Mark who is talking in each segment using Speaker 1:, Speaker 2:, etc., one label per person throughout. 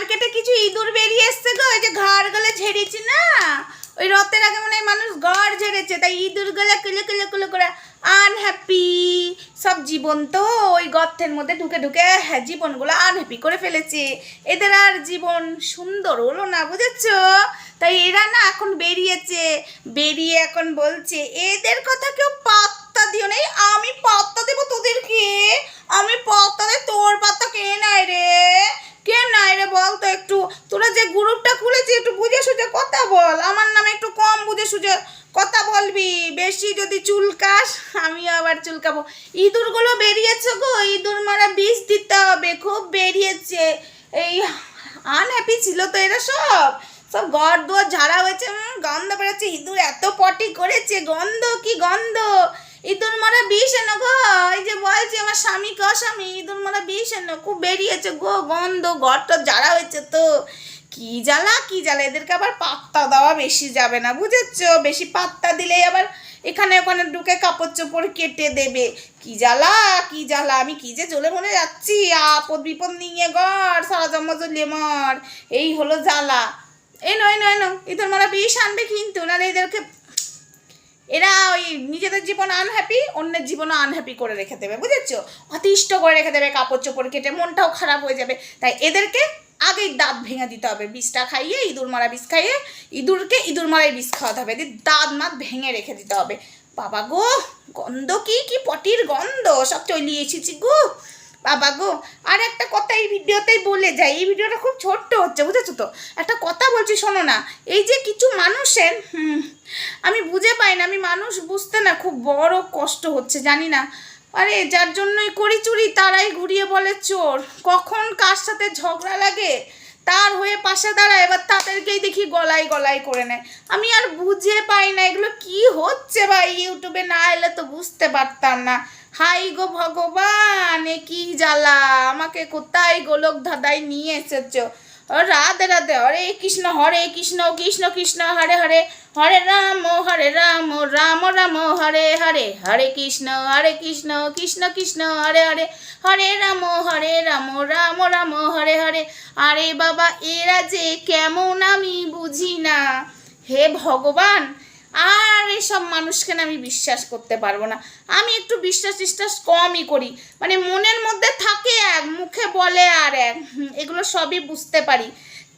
Speaker 1: মার্কেটে কিছু ইঁদুর বেরিয়ে এসছে গো ওই যে ঘাড় গলে ঝেড়েছি না ওই রথের আগে মনে হয় মানুষ ঘর ঝেড়েছে তাই ইঁদুর গলে কুলে কুলে কুলে করে আনহ্যাপি সব জীবন তো ওই গর্তের মধ্যে ঢুকে ঢুকে হ্যাঁ জীবনগুলো আনহ্যাপি করে ফেলেছে এদের আর জীবন সুন্দর হলো না বুঝেছ তাই এরা না এখন বেরিয়েছে বেরিয়ে এখন বলছে এদের কথা কেউ পাক গ্রুপটা খুলেছি একটু বুঝে সুঝে কথা বল আমার নামে একটু কম বুঝে সুঝে কথা বলবি বেশি যদি চুলকাস আমি আবার চুলকাবো ইঁদুরগুলো বেরিয়েছে গো ইঁদুর মারা বিষ দিতে হবে খুব বেরিয়েছে এই আনহ্যাপি ছিল তো এরা সব সব ঘর দুয়ার ঝাড়া হয়েছে গন্ধ বেরোচ্ছে ইঁদুর এত পটি করেছে গন্ধ কি গন্ধ ইঁদুর মারা বিষ এনো গো এই যে বলছি আমার স্বামী ক স্বামী ইঁদুর মারা বিষ এনো খুব বেরিয়েছে গো গন্ধ ঘর টর ঝাড়া হয়েছে তো কি জ্বালা কি জ্বালা এদেরকে আবার পাত্তা দেওয়া বেশি যাবে না বুঝেছ বেশি পাত্তা দিলেই আবার এখানে ওখানে ঢুকে কাপড় চোপড় কেটে দেবে কি জ্বালা কি জ্বালা আমি কি যে জ্বলে মনে যাচ্ছি আপদ বিপদ নিয়ে গড় সারা জ্বলিয়ে মর এই হলো জ্বালা এ নয় নয় নয় এদের মারা বিষ আনবে কিন্তু নাহলে এদেরকে এরা ওই নিজেদের জীবন আনহ্যাপি অন্যের জীবনও আনহ্যাপি করে রেখে দেবে বুঝেছ অতিষ্ঠ করে রেখে দেবে কাপড় চোপড় কেটে মনটাও খারাপ হয়ে যাবে তাই এদেরকে আগেই দাঁত ভেঙে দিতে হবে বিষটা খাইয়ে ইঁদুর মারা বিষ খাইয়ে ইঁদুরকে ইঁদুর মারাই বিষ খাওয়াতে হবে দিয়ে দাঁত মাত ভেঙে রেখে দিতে হবে বাবা গো গন্ধ কি কি পটির গন্ধ সব চলিয়ে এসেছি গো বাবা গো আর একটা কথা এই ভিডিওতেই বলে যাই এই ভিডিওটা খুব ছোট্ট হচ্ছে বুঝেছো তো একটা কথা বলছি শোনো না এই যে কিছু মানুষের আমি বুঝে পাই না আমি মানুষ বুঝতে না খুব বড় কষ্ট হচ্ছে জানি না আরে যার জন্যই করি চুরি তারাই ঘুরিয়ে বলে চোর কখন কার সাথে ঝগড়া লাগে তার হয়ে পাশে দাঁড়ায় এবার তাদেরকেই দেখি গলায় গলায় করে নেয় আমি আর বুঝে পাই না এগুলো কি হচ্ছে ভাই ইউটিউবে না এলে তো বুঝতে পারতাম না হাই গো ভগবান এ কি জ্বালা আমাকে কোথায় গোলক ধাদাই নিয়ে এসেছো রাধে রাধে হরে কৃষ্ণ হরে কৃষ্ণ কৃষ্ণ কৃষ্ণ হরে হরে হরে রাম হরে রাম রাম রাম হরে হরে হরে কৃষ্ণ হরে কৃষ্ণ কৃষ্ণ কৃষ্ণ হরে হরে হরে রাম হরে রাম রাম রাম হরে হরে আরে বাবা এরা যে কেমন আমি বুঝি না হে ভগবান আর এইসব মানুষকে না আমি বিশ্বাস করতে পারবো না আমি একটু বিশ্বাস টিশ্বাস কমই করি মানে মনের মধ্যে থাকে এক মুখে বলে আর এক এগুলো সবই বুঝতে পারি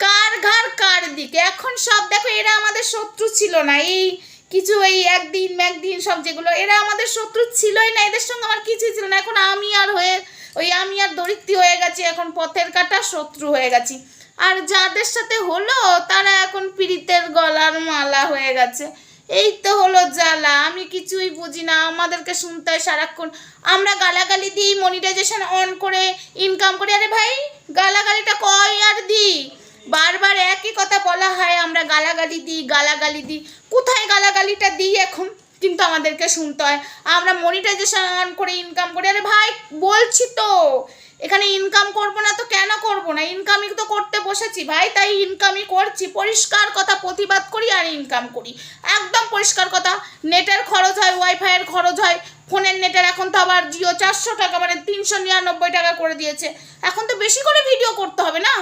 Speaker 1: কার ঘর কার দিকে এখন সব দেখো এরা আমাদের শত্রু ছিল না এই কিছু এই একদিন একদিন সব যেগুলো এরা আমাদের শত্রু ছিলই না এদের সঙ্গে আমার কিছুই ছিল না এখন আমি আর হয়ে ওই আমি আর দরিদ্রী হয়ে গেছি এখন পথের কাটা শত্রু হয়ে গেছি আর যাদের সাথে হলো তারা এখন পীড়িতের গলার মালা হয়ে গেছে এই তো হলো জ্বালা আমি কিছুই বুঝি না আমাদেরকে শুনতে হয় সারাক্ষণ আমরা গালাগালি দিই মনিটাইজেশন অন করে ইনকাম করি আরে ভাই গালাগালিটা কয় আর দিই বারবার একই কথা বলা হয় আমরা গালাগালি দিই গালাগালি দিই কোথায় গালাগালিটা দিই এখন কিন্তু আমাদেরকে শুনতে হয় আমরা মনিটাইজেশন অন করে ইনকাম করি আরে ভাই বলছি তো এখানে ইনকাম করব না তো কেন করব না ইনকামই তো করতে বসেছি ভাই তাই ইনকামই করছি পরিষ্কার কথা প্রতিবাদ করি আর ইনকাম করি একদম পরিষ্কার কথা নেটের খরচ হয় ওয়াইফাইয়ের খরচ হয় ফোনের নেটের এখন তো আবার জিও চারশো টাকা মানে তিনশো নিরানব্বই টাকা করে দিয়েছে এখন তো বেশি করে ভিডিও করতে হবে না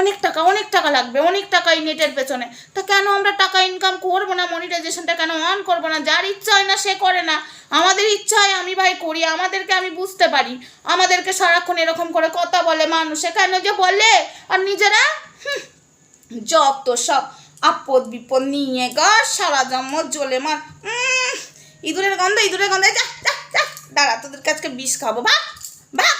Speaker 1: অনেক টাকা অনেক টাকা লাগবে অনেক টাকা এই নেটের পেছনে তা কেন আমরা টাকা ইনকাম করবো না মনিটাইজেশনটা কেন অন করবো না যার ইচ্ছা হয় না সে করে না আমাদের ইচ্ছা হয় আমি ভাই করি আমাদেরকে আমি বুঝতে পারি আমাদেরকে সারাক্ষণ এরকম করে কথা বলে মানুষে কেন যে বলে আর নিজেরা জব তো সব আপদ বিপদ নিয়ে গা সারা জন্ম জ্বলে মার ইঁদুরের গন্ধ ইঁদুরের গন্ধে যা যা যা দাঁড়া তোদের কাছকে বিষ খাবো বা বা